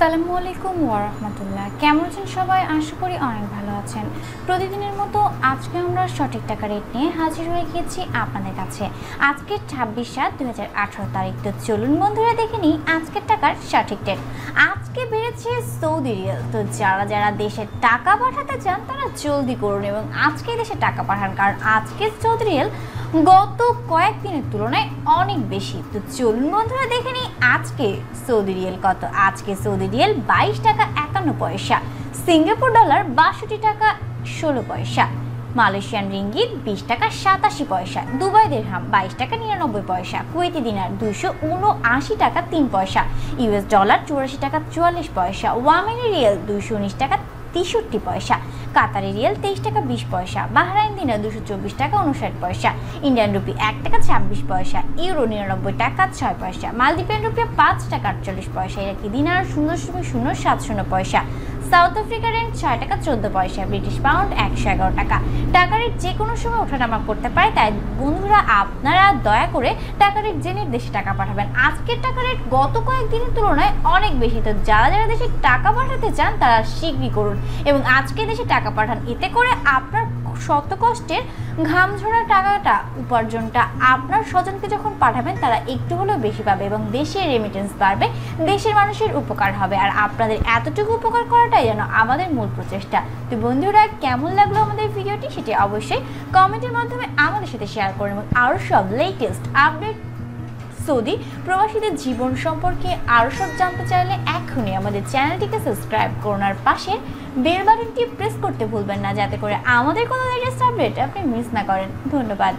আসসালামু আলাইকুম ওয়ারহমতুল্লাহ কেমন আছেন সবাই? আশা করি অনেক ভালো আছেন। প্রতিদিনের মতো আজকে আমরা সঠিক টাকা রেট নিয়ে হাজির হয়ে গিয়েছি আপনাদের কাছে। আজকে ছাব্বিশ সাত দু তারিখ। তো চলুন বন্ধুরা দেখে নিই আজকের টাকার সঠিক রেট। আজকে বেড়েছে সৌদি রিয়াল। তো যারা যারা দেশে টাকা পাঠাতে চান, তারা জলদি করুন এবং আজকে দেশে টাকা পাঠান, কারণ আজকে সৌদি রিয়াল গত কয়েকদিনের তুলনায় অনেক বেশি। তো চলুন বন্ধুরা দেখে নিই আজকে সৌদি রিয়েল কত। আজকে সৌদি রিয়েল বাইশ টাকা একান্ন পয়সা, সিঙ্গাপুর ডলার বাষট্টি টাকা ষোলো পয়সা, মালয়েশিয়ান রিঙ্গিত বিশ টাকা সাতাশি পয়সা, দুবাই দেড়হাম বাইশ টাকা নিরানব্বই পয়সা, কুয়েতি দিনার দুশো উনআশি টাকা তিন পয়সা, ইউএস ডলার চুরাশি টাকা চুয়াল্লিশ পয়সা, ওয়ামেনি রিয়েল দুশো উনিশ টাকা তেষট্টি পয়সা। কাতারি রিয়াল তেইশ টাকা বিশ পয়সা। বাহরাইন দিনে দুশো চব্বিশ টাকা উনষাট পয়সা। ইন্ডিয়ান রুপি এক টাকা ছাব্বিশ পয়সা। ইউরো নিরানব্বই টাকা ছয় পয়সা। মালদ্বীপের রুপিয়া পাঁচ টাকা আটচল্লিশ পয়সা। ইরাকি দিনার শূন্য শূন্য শূন্য সাত শূন্য পয়সা। সাউথ আফ্রিকার রেন্ট ছয় টাকা চোদ্দ পয়সা ব্রিটিশ পাউন্ড একশো এগারো টাকা। টাকা রেট যে কোনো সময় ওঠানামা করতে পারে, তাই বন্ধুরা আপনারা দয়া করে টাকার জেনে দেশে টাকা পাঠাবেন। আজকের টাকা রেট গত কয়েকদিনের তুলনায় অনেক বেশি। তো যারা যারা দেশে টাকা পাঠাতে চান, তারা শীঘ্রই করুন। এবং আজকে দেশে টাকা পাঠান, এতে করে আপনার শত কষ্টের ঘাম ঝরা টাকাটা, উপার্জনটা আপনার স্বজনকে যখন পাঠাবেন, তারা একটু হলেও বেশি পাবে এবং দেশের রেমিটেন্স বাড়বে, দেশের মানুষের উপকার হবে। আর আপনাদের এতটুকু উপকার করাটাই যেন আমাদের মূল প্রচেষ্টা। তো বন্ধুরা, কেমন লাগল আমাদের ভিডিওটি? সেটি অবশ্যই কমেন্টের মাধ্যমে আমাদের সাথে শেয়ার করুন এবং আরও সব লেটেস্ট আপডেট সৌদি প্রবাসীদের জীবন সম্পর্কে আরও সব জানতে চাইলে এখনই আমাদের চ্যানেলটিকে সাবস্ক্রাইব করুন আর পাশে বেল বাটনটি প্রেস করতে ভুলবেন না, যাতে করে আমাদের কোনো লেটেস্ট আপডেট আপনি মিস না করেন। ধন্যবাদ।